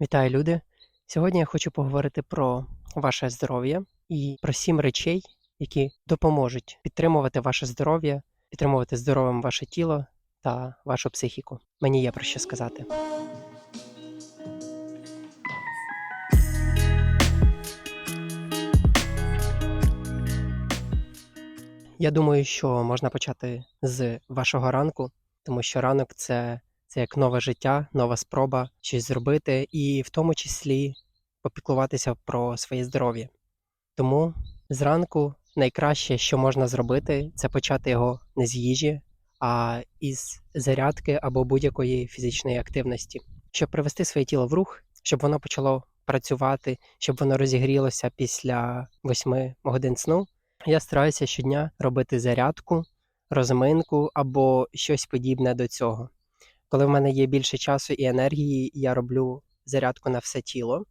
Вітаю, люди! Сьогодні я хочу поговорити про ваше здоров'я і про сім речей, які допоможуть підтримувати ваше здоров'я, підтримувати здоровим ваше тіло та вашу психіку. Мені є про що сказати. Я думаю, що можна почати з вашого ранку, тому що ранок це, це як нове життя, нова спроба щось зробити, і в тому числі попіклуватися про своє здоров'я. Тому зранку найкраще, що можна зробити, це почати його не з їжі, а із зарядки або будь-якої фізичної активності, щоб привести своє тіло в рух, щоб воно почало працювати, щоб воно розігрілося після 8 годин сну. Я стараюся щодня робити зарядку, розминку або щось подібне до цього. Коли в мене є більше часу і енергії, я роблю зарядку на все тіло.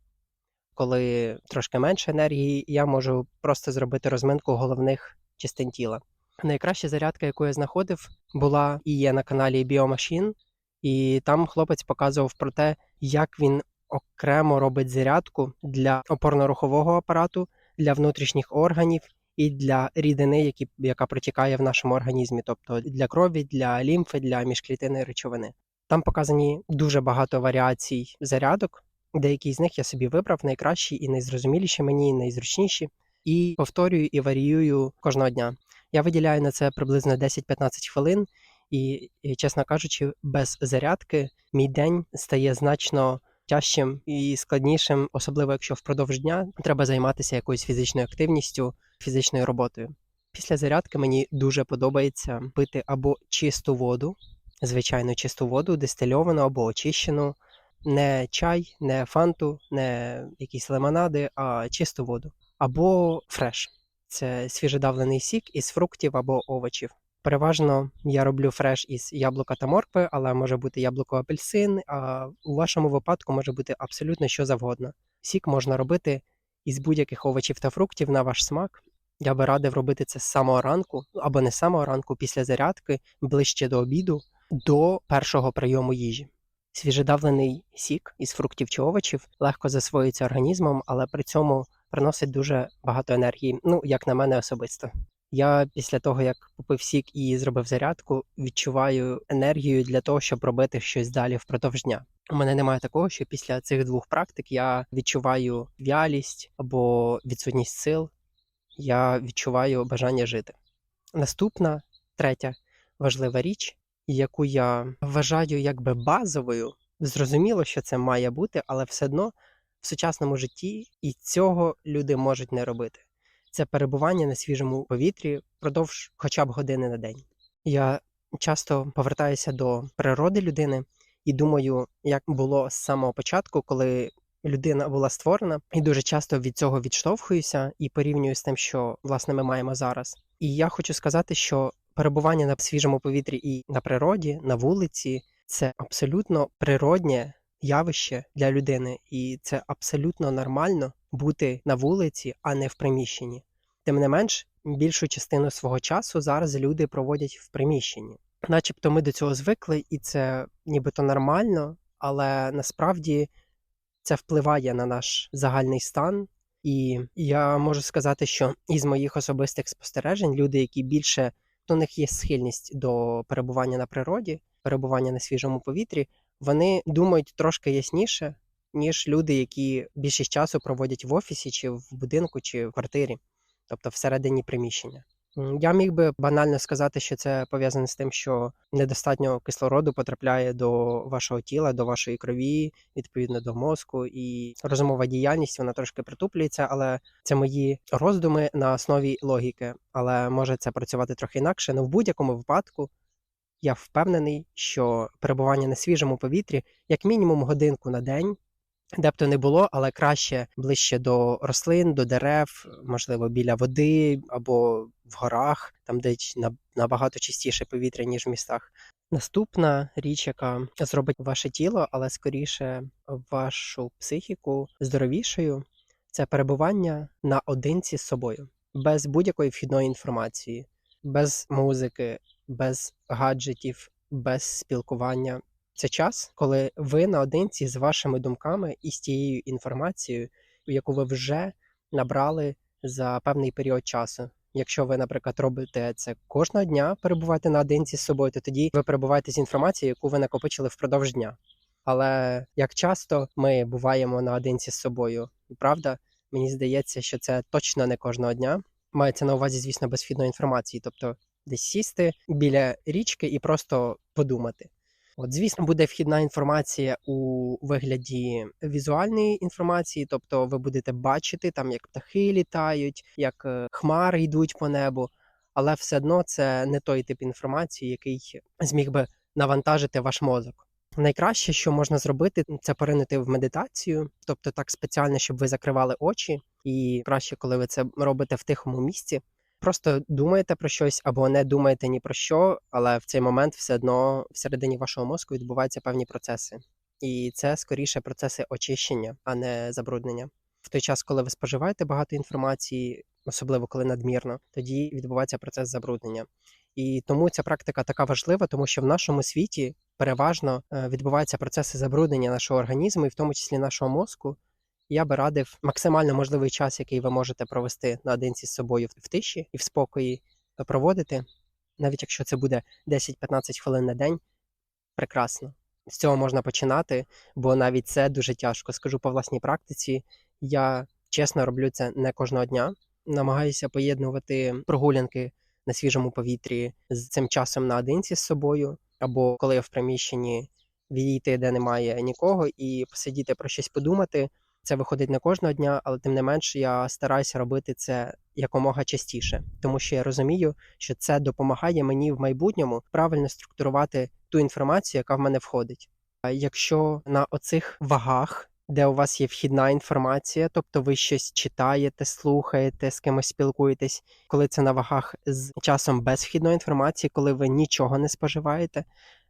Коли трошки менше енергії, я можу просто зробити розминку головних частин тіла. Найкраща зарядка, яку я знаходив, була і є на каналі Biomachine, і там хлопець показував про те, як він окремо робить зарядку для опорно-рухового апарату, для внутрішніх органів і для рідини, які, яка протікає в нашому організмі, тобто для крові, для лімфи, для міжклітинної речовини. Там показані дуже багато варіацій зарядок. Деякі з них я собі вибрав найкращі і найзрозуміліші мені, і найзручніші, і повторюю і варіюю кожного дня. Я виділяю на це приблизно 10-15 хвилин, і, чесно кажучи, без зарядки мій день стає значно тяжчим і складнішим, особливо якщо впродовж дня треба займатися якоюсь фізичною активністю, фізичною роботою. Після зарядки мені дуже подобається пити або чисту воду, звичайно, чисту воду, дистильовану або очищену, не чай, не фанту, не якісь лимонади, а чисту воду. Або фреш це свіжедавлений сік із фруктів або овочів. Переважно я роблю фреш із яблука та моркви, але може бути яблуко апельсин, а у вашому випадку може бути абсолютно що завгодно. Сік можна робити із будь-яких овочів та фруктів на ваш смак. Я би радив робити це з самого ранку, або не з самого ранку, після зарядки, ближче до обіду, до першого прийому їжі. Свіжедавлений сік із фруктів чи овочів легко засвоюється організмом, але при цьому приносить дуже багато енергії, ну, як на мене особисто. Я після того, як попив сік і зробив зарядку, відчуваю енергію для того, щоб робити щось далі впродовж дня. У мене немає такого, що після цих двох практик я відчуваю вялість або відсутність сил, я відчуваю бажання жити. Наступна третя важлива річ, яку я вважаю якби базовою, зрозуміло, що це має бути, але все одно в сучасному житті і цього люди можуть не робити. Це перебування на свіжому повітрі впродовж хоча б години на день. Я часто повертаюся до природи людини і думаю, як було з самого початку, коли людина була створена, і дуже часто від цього відштовхуюся і порівнюю з тим, що власне ми маємо зараз. І я хочу сказати, що перебування на свіжому повітрі і на природі, на вулиці це абсолютно природнє явище для людини, і це абсолютно нормально бути на вулиці, а не в приміщенні. Тим не менш, більшу частину свого часу зараз люди проводять в приміщенні. Начебто ми до цього звикли, і це нібито нормально, але насправді це впливає на наш загальний стан. І я можу сказати, що із моїх особистих спостережень люди, які більше у них є схильність до перебування на природі, перебування на свіжому повітрі, вони думають трошки ясніше, ніж люди, які більшість часу проводять в офісі, чи в будинку, чи в квартирі, тобто всередині приміщення. Я міг би банально сказати, що це пов'язане з тим, що недостатньо кислороду потрапляє до вашого тіла, до вашої крові, відповідно до мозку, і розумова діяльність вона трошки притуплюється, але це мої роздуми на основі логіки. Але може це працювати трохи інакше. Ну в будь-якому випадку я впевнений, що перебування на свіжому повітрі, як мінімум годинку на день, де б то не було, але краще ближче до рослин, до дерев, можливо, біля води або в горах, там де набагато чистіше повітря, ніж в містах. Наступна річ, яка зробить ваше тіло, але скоріше вашу психіку здоровішою, це перебування наодинці з собою, без будь-якої вхідної інформації, без музики, без гаджетів, без спілкування. Це час, коли ви наодинці з вашими думками і з тією інформацією, яку ви вже набрали за певний період часу. Якщо ви, наприклад, робите це кожного дня, перебуваєте наодинці з собою, то тоді ви перебуваєте з інформацією, яку ви накопичили впродовж дня. Але як часто ми буваємо наодинці з собою, правда, мені здається, що це точно не кожного дня. Мається на увазі, звісно, без вхідної інформації, тобто десь сісти біля річки і просто подумати. От, звісно, буде вхідна інформація у вигляді візуальної інформації, тобто ви будете бачити там, як птахи літають, як е, хмари йдуть по небу, але все одно це не той тип інформації, який зміг би навантажити ваш мозок. Найкраще, що можна зробити, це поринути в медитацію, тобто так спеціально, щоб ви закривали очі, і краще, коли ви це робите в тихому місці. Просто думаєте про щось або не думаєте ні про що, але в цей момент все одно всередині вашого мозку відбуваються певні процеси. І це скоріше процеси очищення, а не забруднення. В той час, коли ви споживаєте багато інформації, особливо коли надмірно, тоді відбувається процес забруднення. І тому ця практика така важлива, тому що в нашому світі переважно е, відбуваються процеси забруднення нашого організму, і в тому числі нашого мозку. Я би радив максимально можливий час, який ви можете провести наодинці з собою в тиші і в спокої, проводити, навіть якщо це буде 10-15 хвилин на день, прекрасно. З цього можна починати, бо навіть це дуже тяжко. Скажу по власній практиці. Я чесно роблю це не кожного дня. Намагаюся поєднувати прогулянки на свіжому повітрі з цим часом наодинці з собою, або коли я в приміщенні відійти, де немає нікого, і посидіти про щось подумати. Це виходить не кожного дня, але тим не менш я стараюся робити це якомога частіше, тому що я розумію, що це допомагає мені в майбутньому правильно структурувати ту інформацію, яка в мене входить. Якщо на оцих вагах, де у вас є вхідна інформація, тобто ви щось читаєте, слухаєте, з кимось спілкуєтесь, коли це на вагах з часом без вхідної інформації, коли ви нічого не споживаєте,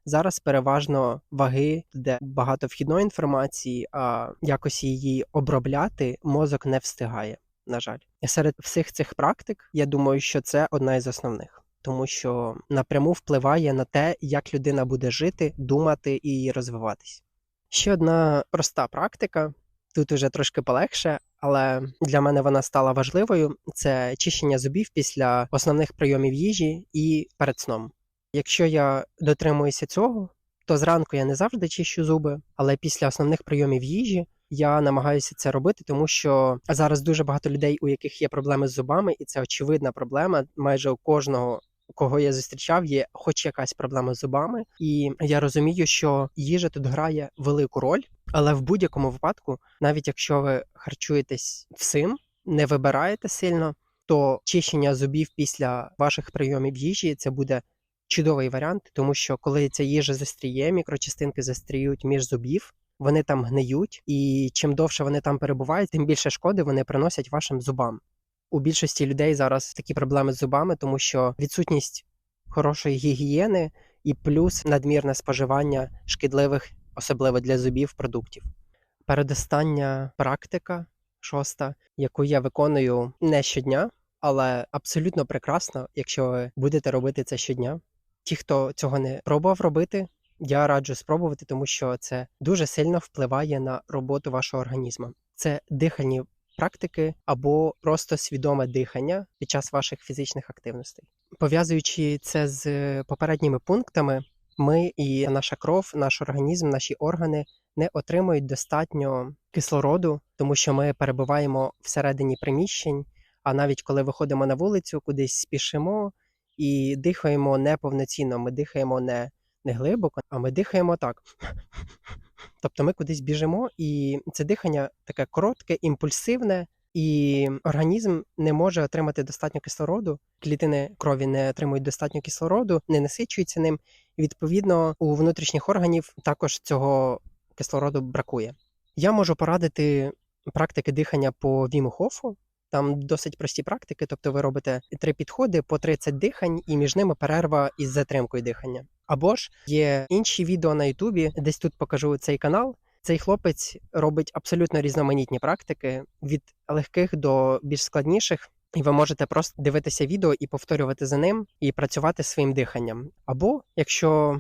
Зараз переважно ваги, де багато вхідної інформації, а якось її обробляти мозок не встигає. На жаль, серед всіх цих практик я думаю, що це одна із основних, тому що напряму впливає на те, як людина буде жити, думати і розвиватись. Ще одна проста практика. Тут уже трошки полегше, але для мене вона стала важливою. Це чищення зубів після основних прийомів їжі і перед сном. Якщо я дотримуюся цього, то зранку я не завжди чищу зуби, але після основних прийомів їжі я намагаюся це робити, тому що зараз дуже багато людей, у яких є проблеми з зубами, і це очевидна проблема. Майже у кожного, кого я зустрічав, є хоч якась проблема з зубами, і я розумію, що їжа тут грає велику роль, але в будь-якому випадку, навіть якщо ви харчуєтесь всім, не вибираєте сильно, то чищення зубів після ваших прийомів їжі це буде чудовий варіант, тому що коли ця їжа застріє, мікрочастинки застріють між зубів, вони там гниють, і чим довше вони там перебувають, тим більше шкоди вони приносять вашим зубам. У більшості людей зараз такі проблеми з зубами, тому що відсутність хорошої гігієни і плюс надмірне споживання шкідливих, особливо для зубів, продуктів. Передостання практика шоста, яку я виконую не щодня, але абсолютно прекрасно, якщо ви будете робити це щодня. Ті, хто цього не пробував робити, я раджу спробувати, тому що це дуже сильно впливає на роботу вашого організму. Це дихальні практики або просто свідоме дихання під час ваших фізичних активностей. Пов'язуючи це з попередніми пунктами, ми і наша кров, наш організм, наші органи не отримують достатньо кислороду, тому що ми перебуваємо всередині приміщень. А навіть коли виходимо на вулицю, кудись спішимо і дихаємо неповноцінно, ми дихаємо не, не глибоко, а ми дихаємо так. Тобто ми кудись біжимо, і це дихання таке коротке, імпульсивне, і організм не може отримати достатньо кислороду. Клітини крові не отримують достатньо кислороду, не насичуються ним. Відповідно, у внутрішніх органів також цього кислороду бракує. Я можу порадити практики дихання по Віму Хофу. Там досить прості практики, тобто ви робите три підходи по 30 дихань, і між ними перерва із затримкою дихання. Або ж є інші відео на Ютубі, десь тут покажу цей канал. Цей хлопець робить абсолютно різноманітні практики від легких до більш складніших, і ви можете просто дивитися відео і повторювати за ним, і працювати своїм диханням. Або якщо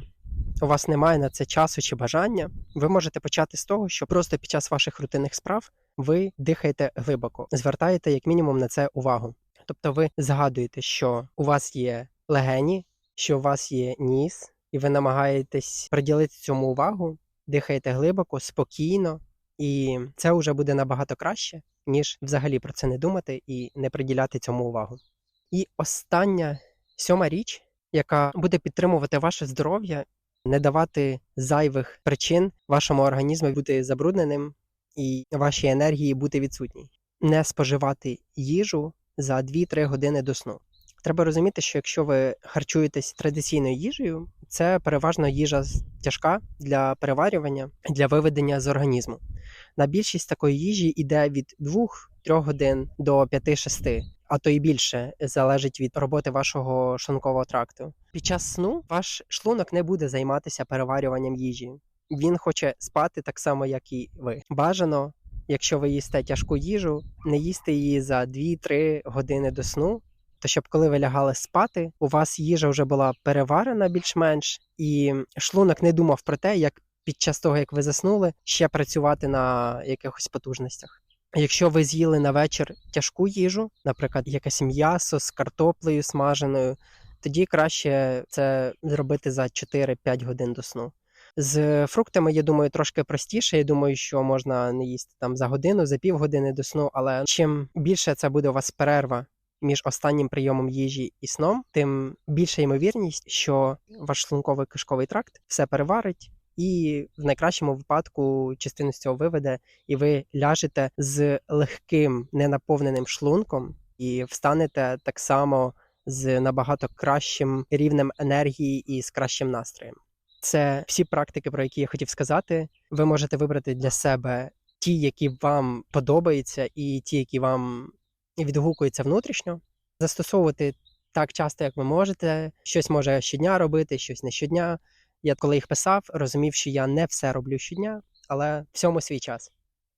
у вас немає на це часу чи бажання, ви можете почати з того, що просто під час ваших рутинних справ ви дихаєте глибоко, звертаєте як мінімум на це увагу. Тобто ви згадуєте, що у вас є легені, що у вас є ніс, і ви намагаєтесь приділити цьому увагу, дихаєте глибоко, спокійно, і це вже буде набагато краще, ніж взагалі про це не думати і не приділяти цьому увагу. І остання сьома річ, яка буде підтримувати ваше здоров'я, не давати зайвих причин вашому організму бути забрудненим і вашій енергії бути відсутній. Не споживати їжу за 2-3 години до сну. Треба розуміти, що якщо ви харчуєтесь традиційною їжею, це переважно їжа тяжка для переварювання, для виведення з організму. На більшість такої їжі йде від 2-3 годин до 5-6, а то і більше залежить від роботи вашого шлункового тракту. Під час сну ваш шлунок не буде займатися переварюванням їжі. Він хоче спати так само, як і ви. Бажано, якщо ви їсте тяжку їжу, не їсти її за 2-3 години до сну, то щоб коли ви лягали спати, у вас їжа вже була переварена більш-менш, і шлунок не думав про те, як під час того, як ви заснули, ще працювати на якихось потужностях. Якщо ви з'їли на вечір тяжку їжу, наприклад, якесь м'ясо з картоплею смаженою, тоді краще це зробити за 4-5 годин до сну. З фруктами, я думаю, трошки простіше. Я думаю, що можна не їсти там за годину, за півгодини до сну, але чим більше це буде у вас перерва між останнім прийомом їжі і сном, тим більша ймовірність, що ваш шлунковий кишковий тракт все переварить, і в найкращому випадку частину з цього виведе, і ви ляжете з легким ненаповненим шлунком і встанете так само з набагато кращим рівнем енергії і з кращим настроєм. Це всі практики, про які я хотів сказати. Ви можете вибрати для себе ті, які вам подобаються, і ті, які вам відгукуються внутрішньо, застосовувати так часто, як ви можете. Щось може щодня робити, щось не щодня. Я коли їх писав, розумів, що я не все роблю щодня, але всьому свій час.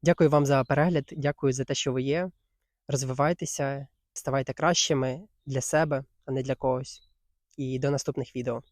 Дякую вам за перегляд, дякую за те, що ви є. Розвивайтеся, ставайте кращими для себе, а не для когось. І до наступних відео.